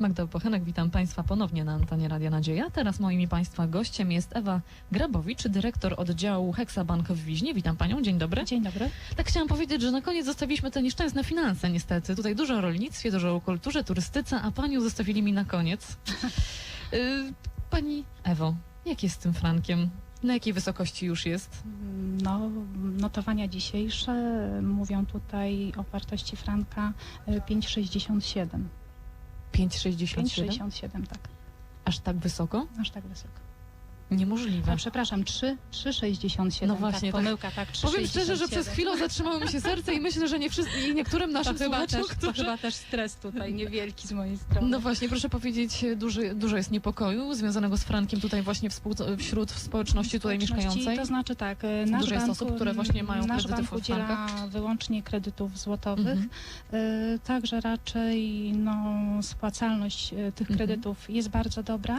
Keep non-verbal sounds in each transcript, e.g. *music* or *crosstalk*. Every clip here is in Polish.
Magda Bochenek, witam Państwa ponownie na antenie Radia Nadzieja. Teraz moim i Państwa gościem jest Ewa Grabowicz, dyrektor oddziału Heksabank w Wiźnie. Witam Panią, dzień dobry. Dzień dobry. Tak chciałam powiedzieć, że na koniec zostawiliśmy te nieszczęsne finanse niestety. Tutaj dużo o rolnictwie, dużo o kulturze, turystyce, a Panią zostawili mi na koniec. *laughs* Y, Pani Ewo, jak jest z tym frankiem? Na jakiej wysokości już jest? No, notowania dzisiejsze mówią tutaj o wartości franka y, 5,67. 5,67? 5,67, tak. Aż tak wysoko? Aż tak wysoko. Niemożliwe. A, przepraszam, 3, 3,67. No właśnie, tak, tak. pomyłka, tak, 3,67. Powiem szczerze, że przez chwilę zatrzymało mi się serce i myślę, że nie wszyscy, i niektórym to naszym chyba, słuchaczom, też, to którzy... chyba też stres tutaj niewielki z mojej strony. No właśnie, proszę powiedzieć, duży, dużo jest niepokoju związanego z frankiem tutaj właśnie współ, wśród społeczności tutaj Społeczności, mieszkającej. To znaczy tak, y, nasz Dużo jest bank, osób, które właśnie mają nasz kredyty bank udziela wyłącznie kredytów złotowych. Mhm. Y, Także raczej no, spłacalność y, tych Mhm. kredytów jest bardzo dobra.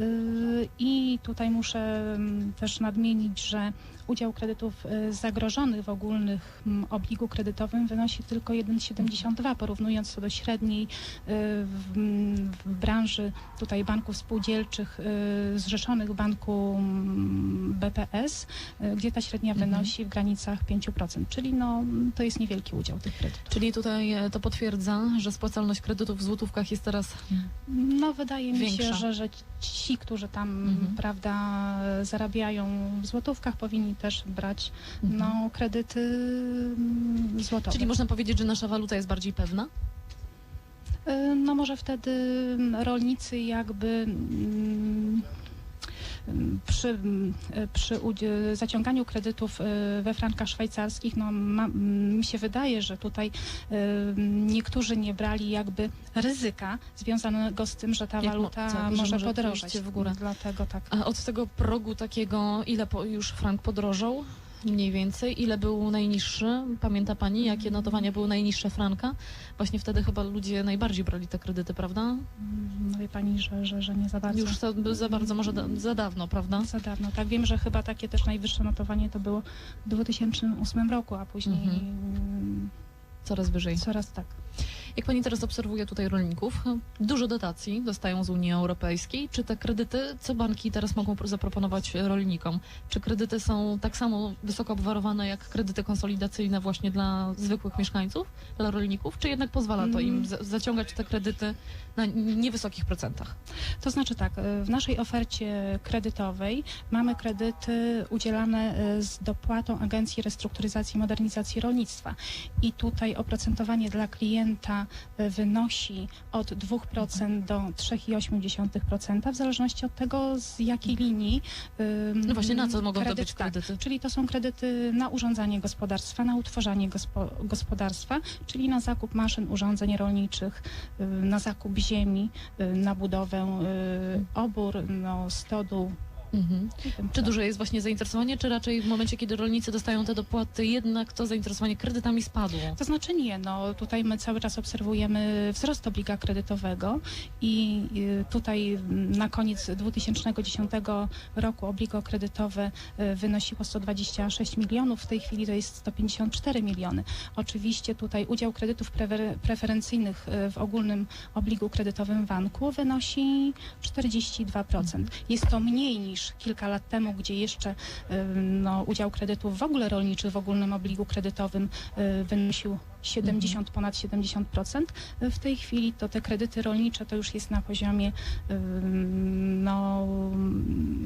Y, I tutaj muszę mm, też nadmienić, że udział kredytów y, zagrożonych w ogólnych mm, obligu kredytowym wynosi tylko 1,72, porównując to do średniej y, w, branży tutaj banków spółdzielczych y, zrzeszonych w banku mm, BPS, gdzie ta średnia Mhm. wynosi w granicach 5%, czyli no, to jest niewielki udział tych kredytów. Czyli tutaj e, to potwierdza, że spłacalność kredytów w złotówkach jest teraz No wydaje mi Większa. się, że, że ci, którzy tam Mhm. prawda, zarabiają w złotówkach, powinni też brać no, kredyty mm, złotowe. Czyli można powiedzieć, że nasza waluta jest bardziej pewna? Y, No może wtedy mm, rolnicy jakby mm, przy, przy zaciąganiu kredytów y, we frankach szwajcarskich, no ma, mi się wydaje, że tutaj y, niektórzy nie brali jakby ryzyka związanego z tym, że ta Jak mo- waluta że może może podrożeć. w górę. Dlatego tak. A od tego progu takiego, ile po, już frank podrożał? Mniej więcej. Ile był najniższy? Pamięta Pani, jakie notowania były najniższe franka? Właśnie wtedy chyba ludzie najbardziej brali te kredyty, prawda? No wie pani, że, że, że nie za bardzo. Już za, za bardzo, może da, za dawno, prawda? Za dawno. Tak, wiem, że chyba takie też najwyższe notowanie to było w 2008 roku, a później Mhm. mm, Coraz wyżej. coraz tak. Jak pani teraz obserwuje tutaj rolników, dużo dotacji dostają z Unii Europejskiej. Czy te kredyty, co banki teraz mogą pro- zaproponować rolnikom? Czy kredyty są tak samo wysoko obwarowane jak kredyty konsolidacyjne właśnie dla zwykłych mieszkańców, dla rolników? Czy jednak pozwala to im Mm. za- zaciągać te kredyty na niewysokich procentach? To znaczy tak, y, w naszej ofercie kredytowej mamy kredyty udzielane y, z dopłatą Agencji Restrukturyzacji i Modernizacji Rolnictwa. I tutaj oprocentowanie dla klienta wynosi od 2% do 3,8% w zależności od tego, z jakiej linii. y, No właśnie, na co mogą to kredyt, być tak. kredyty? Czyli to są kredyty na urządzanie gospodarstwa, na utworzenie gospo, gospodarstwa, czyli na zakup maszyn, urządzeń rolniczych, na zakup ziemi, na budowę y, obór, no, stodół. Mhm. Czy duże jest właśnie zainteresowanie, czy raczej w momencie, kiedy rolnicy dostają te dopłaty, jednak to zainteresowanie kredytami spadło? To znaczy nie, no tutaj my cały czas obserwujemy wzrost obliga kredytowego i y, tutaj na koniec 2010 roku obligo kredytowe y, wynosiło 126 milionów, w tej chwili to jest 154 miliony. Oczywiście tutaj udział kredytów prefer- preferencyjnych y, w ogólnym obligu kredytowym banku wynosi 42%. Jest to mniej niż kilka lat temu, gdzie jeszcze y, no, udział kredytów w ogóle rolniczych w ogólnym obligu kredytowym y, wynosił 70, ponad 70%. Y, W tej chwili to te kredyty rolnicze to już jest na poziomie, no,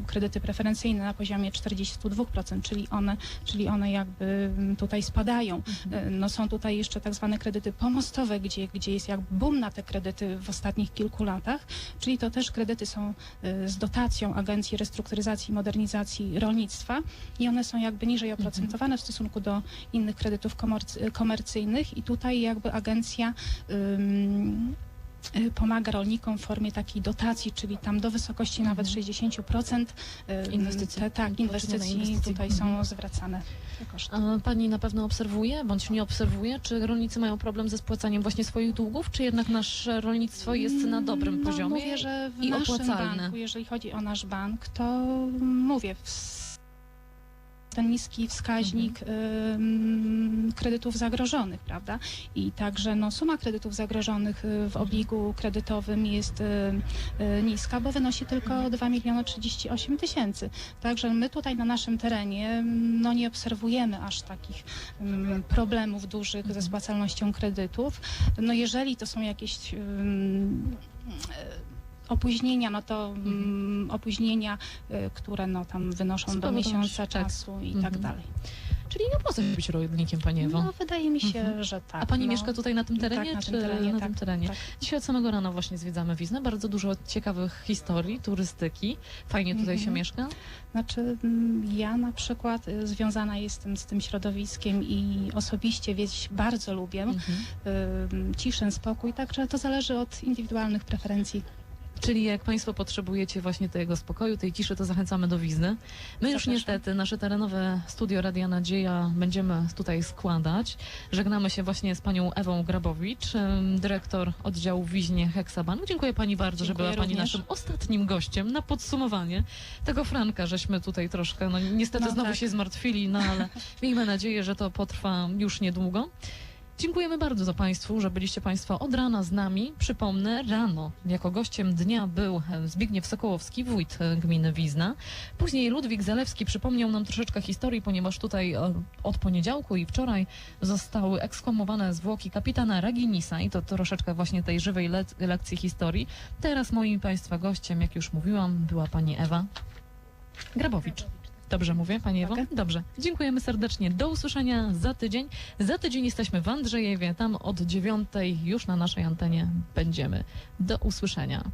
kredyty preferencyjne na poziomie 42%, czyli one, czyli one jakby tutaj spadają. Y, No, są tutaj jeszcze tak zwane kredyty pomostowe, gdzie, gdzie jest jakby boom na te kredyty w ostatnich kilku latach, czyli to też kredyty są y, z dotacją Agencji Restrukturyzacji i Modernizacji Rolnictwa i one są jakby niżej oprocentowane w stosunku do innych kredytów komerc- i tutaj jakby agencja y, pomaga rolnikom w formie takiej dotacji, czyli tam do wysokości nawet Mhm. 60% y, Inwestycji. Te, tak, inwestycji, inwestycji. tutaj Mhm. są zwracane te koszty. A pani na pewno obserwuje, bądź nie obserwuje, czy rolnicy mają problem ze spłacaniem właśnie swoich długów, czy jednak nasze rolnictwo jest na dobrym no, poziomie? Mówię, że w i naszym opłacalne. banku, jeżeli chodzi o nasz bank, to mówię, w ten niski wskaźnik ym, kredytów zagrożonych, prawda? I także no, suma kredytów zagrożonych y, w obligu kredytowym jest y, y, niska, bo wynosi tylko 2 miliony 38 tysięcy. Także my tutaj na naszym terenie no, nie obserwujemy aż takich problemów dużych ze spłacalnością kredytów. No jeżeli to są jakieś opóźnienia, no to mm, opóźnienia, y, które no tam wynoszą do miesiąca tak. czasu i Mhm. tak dalej. Czyli nie opłaca się być rolnikiem, Pani Ewo. No wydaje mi się, Mhm. że tak. A Pani no. mieszka tutaj na tym terenie, Tak, na czy tym terenie, na tak, tym terenie? tak. Dzisiaj od samego rana właśnie zwiedzamy Wiznę. Bardzo dużo ciekawych historii, turystyki. Fajnie tutaj się Mhm. mieszka. Znaczy mm, ja na przykład y, związana jestem z tym środowiskiem i osobiście wieś bardzo lubię. Mhm. y, Ciszę, spokój, także to zależy od indywidualnych preferencji. Czyli jak Państwo potrzebujecie właśnie tego spokoju, tej ciszy, to zachęcamy do Wizny. My już niestety nasze terenowe studio Radia Nadzieja będziemy tutaj składać. Żegnamy się właśnie z Panią Ewą Grabowicz, dyrektor oddziału w Wiźnie Heksabank. Dziękuję Pani bardzo, że Dziękuję była Pani również. naszym ostatnim gościem na podsumowanie tego Franka, żeśmy tutaj troszkę, no niestety No znowu tak. się zmartwili, no ale *laughs* miejmy nadzieję, że to potrwa już niedługo. Dziękujemy bardzo za Państwu, że byliście Państwo od rana z nami. Przypomnę, rano jako gościem dnia był Zbigniew Sokołowski, wójt gminy Wizna. Później Ludwik Zalewski przypomniał nam troszeczkę historii, ponieważ tutaj e, od poniedziałku i wczoraj zostały ekshumowane zwłoki kapitana Raginisa i to troszeczkę właśnie tej żywej le lekcji historii. Teraz moim Państwa gościem, jak już mówiłam, była Pani Ewa Grabowicz. Dobrze mówię, Pani Ewo? Tak. Dobrze. Dziękujemy serdecznie. Do usłyszenia za tydzień. Za tydzień jesteśmy w Andrzejewie. Tam od dziewiątej już na naszej antenie będziemy. Do usłyszenia.